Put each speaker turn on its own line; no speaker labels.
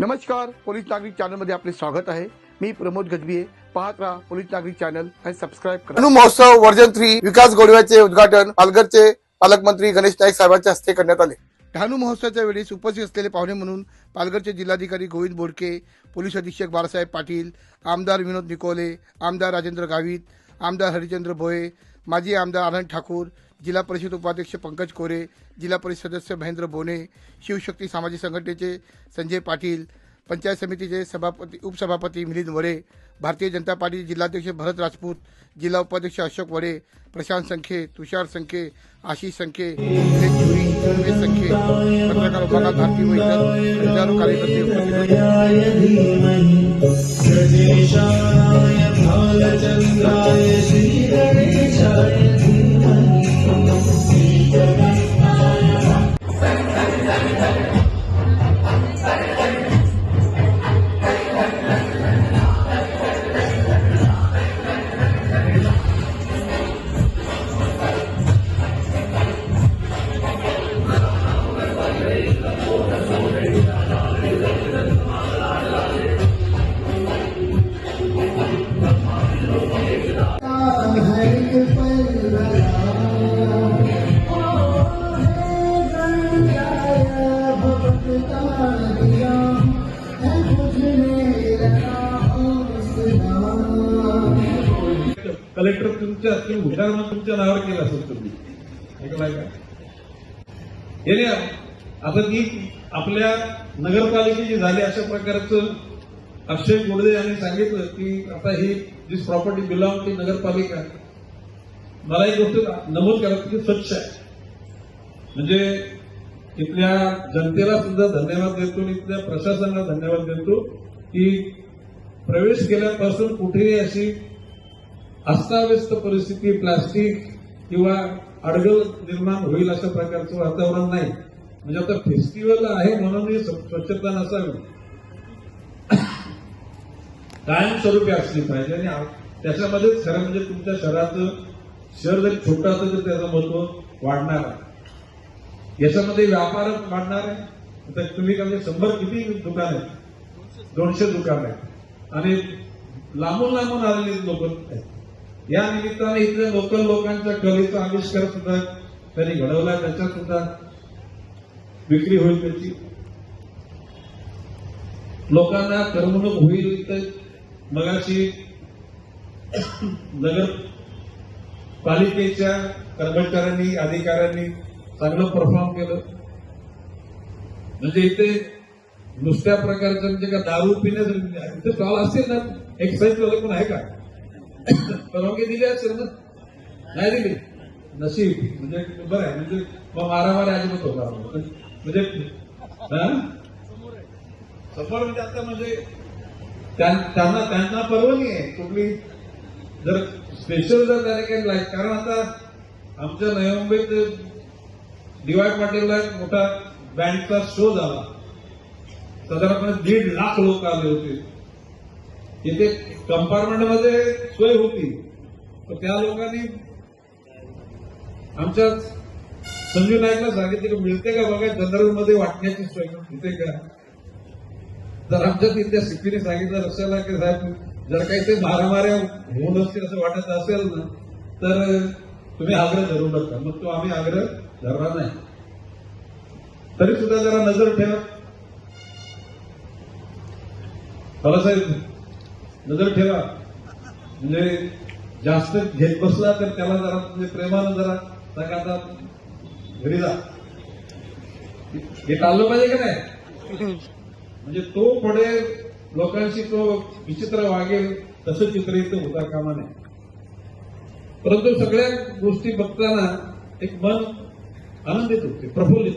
नमस्कार पोलीस नागरिक चॅनलमध्ये आपले स्वागत आहे. मी प्रमोद गजबिये पाहत राहा पोलीस नागरिक चॅनल आणि सबस्क्राईब करा.
अनु महोत्सव वर्जन थ्री विकास गोडव्याचे उद्घाटन पालघरचे पालकमंत्री गणेश नाईक साहेबांच्या हस्ते करण्यात आले. डहाणू महोत्सवाच्या वेळेस उपस्थित असलेले पाहुणे म्हणून पालघरचे जिल्हाधिकारी गोविंद बोडके पोलीस अधीक्षक बाळासाहेब पाटील आमदार विनोद निकोले आमदार राजेंद्र गावित आमदार हरिचंद्र भोये माजी आमदार आनंद ठाकूर जिल्हा परिषद उपाध्यक्ष पंकज कोरे जिल्हा परिषद सदस्य महेंद्र बोने शिवशक्ती सामाजिक संघटनेचे संजय पाटील पंचायत समितीचे सभापती उपसभापती मिलिंद वडे भारतीय जनता पार्टी जिल्हाध्यक्ष भरत राजपूत जिल्हा उपाध्यक्ष अशोक वडे प्रशांत संखे तुषार संखे आशिष संखे उमेश संखे पत्रकार उभारनाथ हजारो कार्यकर्ते
कलेक्टर तुमच्या किंवा हुशार म्हणून तुमच्या नावावर केलं असेल तुम्ही. ऐकलाय का हे आता ती आपल्या नगरपालिकेची झाली अशा प्रकारचं अक्षय गोडदे यांनी सांगितलं की आता ही जी प्रॉपर्टी बिलॉंग टू नगरपालिका. मला एक गोष्ट नमूद करायचं की स्वच्छ आहे. म्हणजे इथल्या जनतेला सुद्धा धन्यवाद देतो आणि इथल्या प्रशासनाला धन्यवाद देतो की प्रवेश केल्यापासून कुठेही अशी अस्ताव्यस्त परिस्थिती प्लास्टिक किंवा अडगळ निर्माण होईल अशा प्रकारचं वातावरण नाही. म्हणजे आता फेस्टिवल आहे म्हणून ही स्वच्छता नसावी. कायमस्वरूपी असली पाहिजे आणि त्याच्यामध्येच खरं म्हणजे तुमच्या शहराचं शहर जरी छोटं असं तर त्याचं महत्त्व वाढणार आहे. याच्यामध्ये व्यापारच वाढणार आहे. तर तुम्ही काय म्हणजे शंभर किती दुकान आहेत? दोनशे दुकान आहेत. आणि लांबून लांबून आलेले लोक आहेत. या निमित्ताने इथल्या लोकल लोकांच्या कलेचा आविष्कार सुद्धा त्यांनी घडवला त्याच्यात सुद्धा विक्री होईल त्याची. लोकांना करमणूक होईल तर मगाशी नगर पालिकेच्या कर्मचाऱ्यांनी अधिकाऱ्यांनी चांगलं परफॉर्म केलं. म्हणजे इथे नुसत्या प्रकारचं म्हणजे का दारू पिण्याचं इथे स्टॉल असेल ना एक्साईज वाले पण आहे का? परवानगी दिली असेल ना? नाही दिली? नशीब. म्हणजे बरं आहे म्हणजे मग मारामारी अजिबात होणार म्हणजे, म्हणजे हा? समोर म्हणजे आता म्हणजे त्यांना त्यांना परवानगी आहे. कुठली? जर स्पेशल जर त्याने काही लाईक कारण आता आमच्या नवी मुंबईत डीवाय पाटीलला एक मोठा बँडचा शो झाला. साधारणपणे दीड लाख लोक आले होते. तिथे कंपार्टमेंटमध्ये सोय होती. तर त्या लोकांनी आमच्या संजू नाईकला सांगितलं की मिळते का बघा जनरलमध्ये वाटण्याची सोय होते का तर आमच्या तिथल्या सिपीने सांगितलं रस्त्याला की साहेब जर काही ते मारामाऱ्या होऊन असतील असं वाटत असेल ना तर तुम्ही आग्रह धरू नका. मग तो आम्ही आग्रह धरणार नाही. तरी सुद्धा जरा नजर ठेवा. साहेब नजर ठेवा. म्हणजे जास्त घेत बसला तर त्याला जरा म्हणजे प्रेमानं जरा सांगा आता घरी जा. हे टाळलं पाहिजे का नाही? म्हणजे तो पुढे लोकांशी तो विचित्र वागेल तसं चित्र इथं होता कामा नये. परंतु सगळ्या गोष्टी बघताना एक मन आनंदित होते प्रफुल्लित.